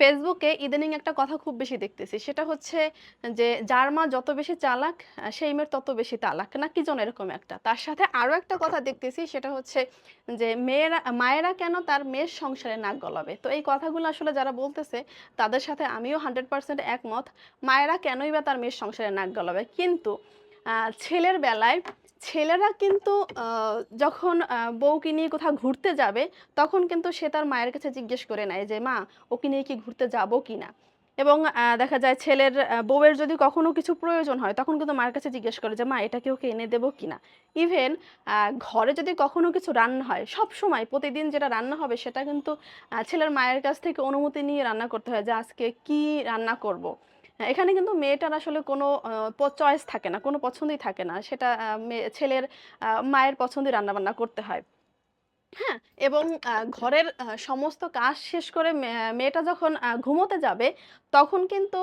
ফেসবুকে ইদানিং একটা কথা খুব বেশি দেখতেছি। সেটা হচ্ছে যে, যার মা যত বেশি চালাক সেই মেয়ের তত বেশি তালাক। না কি জন এরকম একটা। তার সাথে আরও একটা কথা দেখতেছি, সেটা হচ্ছে যে, মেয়েরা, মায়েরা কেন তার মেয়ের সংসারে নাক গলাবে? তো এই কথাগুলো আসলে যারা বলতেছে, তাদের সাথে আমিও হান্ড্রেড পার্সেন্ট একমত। মায়েরা কেনই বা তার মেয়ের সংসারে নাক গলাবে? কিন্তু ছেলের বেলায় ছেলেরা কিন্তু যখন বউকে নিয়ে কোথাও ঘুরতে যাবে, তখন কিন্তু সে তার মায়ের কাছে জিজ্ঞেস করে নেয় যে, মা, ওকে নিয়ে কি ঘুরতে যাব কি না এবং দেখা যায় ছেলের বউয়ের যদি কখনো কিছু প্রয়োজন হয়, তখন কিন্তু মায়ের কাছে জিজ্ঞেস করে যে, মা, এটা কি ওকে এনে দেবো কিনা ইভেন ঘরে যদি কখনো কিছু রান্না হয়, সব সময় প্রতিদিন যেটা রান্না হবে, সেটা কিন্তু ছেলের মায়ের কাছ থেকে অনুমতি নিয়ে রান্না করতে হয় যে, আজকে কি রান্না করব। আহ, এখানে কিন্তু মেয়েটার আসলে কোনো চয়েস থাকে না কোনো পছন্দই থাকে না। সেটা ছেলের মায়ের পছন্দই রান্না বান্না করতে হয়। হ্যাঁ এবং ঘরের সমস্ত কাজ শেষ করে মেয়েটা যখন ঘুমোতে যাবে তখন কিন্তু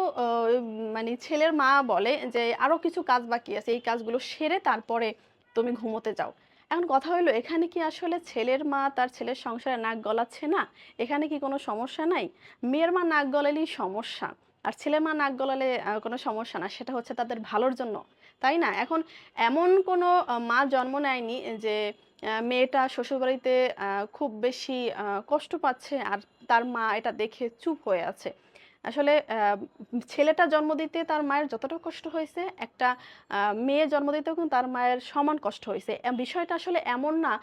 মানে ছেলের মা বলে যে আরও কিছু কাজ বাকি আছে এই কাজগুলো সেরে তারপরে তুমি ঘুমোতে যাও। এখন কথা হলো এখানে কি আসলে ছেলের মা তার ছেলের সংসারে নাক গলাচ্ছে না? এখানে কি কোনো সমস্যা নাই? মেয়ের মা নাক গলালেই সমস্যা। আর ছেলে মা নাক গলালে কোনো সমস্যা না, সেটা হচ্ছে তাদের ভালোর জন্য। তাই না? এখন এমন কোনো মা জন্ম নেয়নি যে মেয়েটা শ্বশুরবাড়িতে খুব বেশি কষ্ট পাচ্ছে আর তার মা এটা দেখে চুপ হয়ে আছে। আসলে ছেলেটা জন্ম দিতে তার মায়ের যতটা কষ্ট হয়েছে, একটা মেয়ে জন্ম দিতেও কিন্তু তার মায়ের সমান কষ্ট হয়েছে। বিষয়টা আসলে এমন না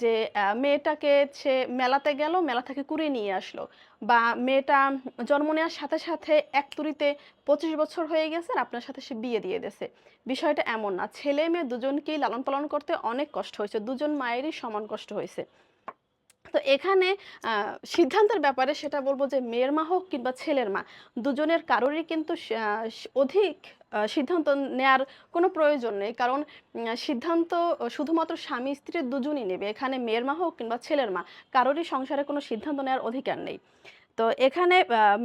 যে মেয়েটাকে সে মেলাতে গেল, মেলা থেকে কুড়িয়ে নিয়ে আসলো বা মেয়েটা জন্ম নেওয়ার সাথে সাথে এক তুড়িতে পঁচিশ বছর হয়ে গেছে আর আপনার সাথে সে বিয়ে দিয়ে দিয়েছে। বিষয়টা এমন না। ছেলে মেয়ে দুজনকেই লালন পালন করতে অনেক কষ্ট হয়েছে। দুজন মায়েরই সমান কষ্ট হয়েছে। তো এখানে সিদ্ধান্তের ব্যাপারে সেটা বলব যে মেয়ের মা হোক কিংবা ছেলের মা, দুজনের কারোরই কিন্তু অধিক সিদ্ধান্ত নেয়ার কোনো প্রয়োজন নেই। কারণ সিদ্ধান্ত শুধুমাত্র স্বামী স্ত্রীর দুজনই নেবে। এখানে মেয়ের মা হোক কিংবা ছেলের মা, কারোরই সংসারে কোনো সিদ্ধান্ত নেওয়ার অধিকার নেই। তো এখানে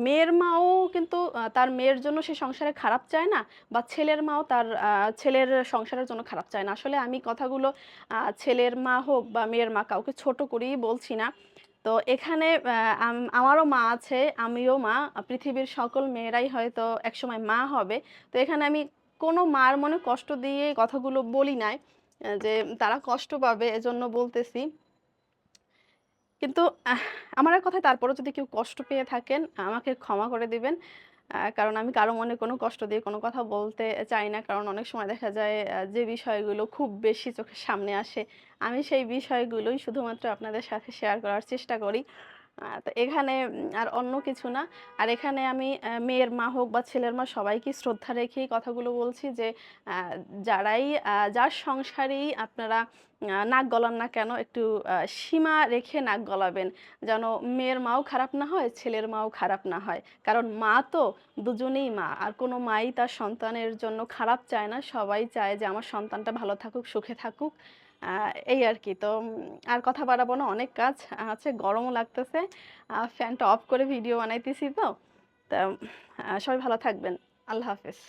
মেয়ের মাও কিন্তু তার মেয়ের জন্য সে সংসারে খারাপ চায় না বা ছেলের মাও তার ছেলের সংসারের জন্য খারাপ চায় না। আসলে আমি কথাগুলো ছেলের মা হোক বা মেয়ের মা কাউকে ছোট করেই বলছি না। তো এখানে আমারও মা আছে, আমিও মা পৃথিবীর সকল মেয়েরাই হয়তো একসময় মা হবে। তো এখানে আমি কোনো মার মনে কষ্ট দিয়ে কথাগুলো বলি নাই যে তারা কষ্ট পাবে, এজন্য বলতেছি। কিন্তু আমার এক কথায় তারপরে যদি কেউ কষ্ট পেয়ে থাকেন, আমাকে ক্ষমা করে দিবেন। কারণ আমি কারও মনে কোনো কষ্ট দিয়ে কোনো কথা বলতে চাই না। কারণ অনেক সময় দেখা যায় যে বিষয়গুলো খুব বেশি চোখের সামনে আসে, আমি সেই বিষয়গুলোই শুধুমাত্র আপনাদের সাথে শেয়ার করার চেষ্টা করি। তো এখানে আর অন্য কিছু না। আর এখানে আমি মেয়ের মা হোক বা ছেলের মা সবাইকে শ্রদ্ধা রেখেই কথাগুলো বলছি যে যারাই যার সংসারেই আপনারা নাক গলান না কেন, একটু সীমা রেখে নাক গলাবেন। যেন মেয়ের মাও খারাপ না হয়, ছেলের মাও খারাপ না হয়। কারণ মা তো দুজনেই মা, আর কোনো মাই তার সন্তানের জন্য খারাপ চায় না। সবাই চায় যে, আমার সন্তানটা ভালো থাকুক, সুখে থাকুক। এই আর কি। তো আর কথা বাড়াবো না, অনেক কাজ আছে, গরমও লাগতেছে। ফ্যানটা অফ করে ভিডিও বানাইতেছি তো। তা সবাই ভালো থাকবেন। আল্লাহ হাফেজ।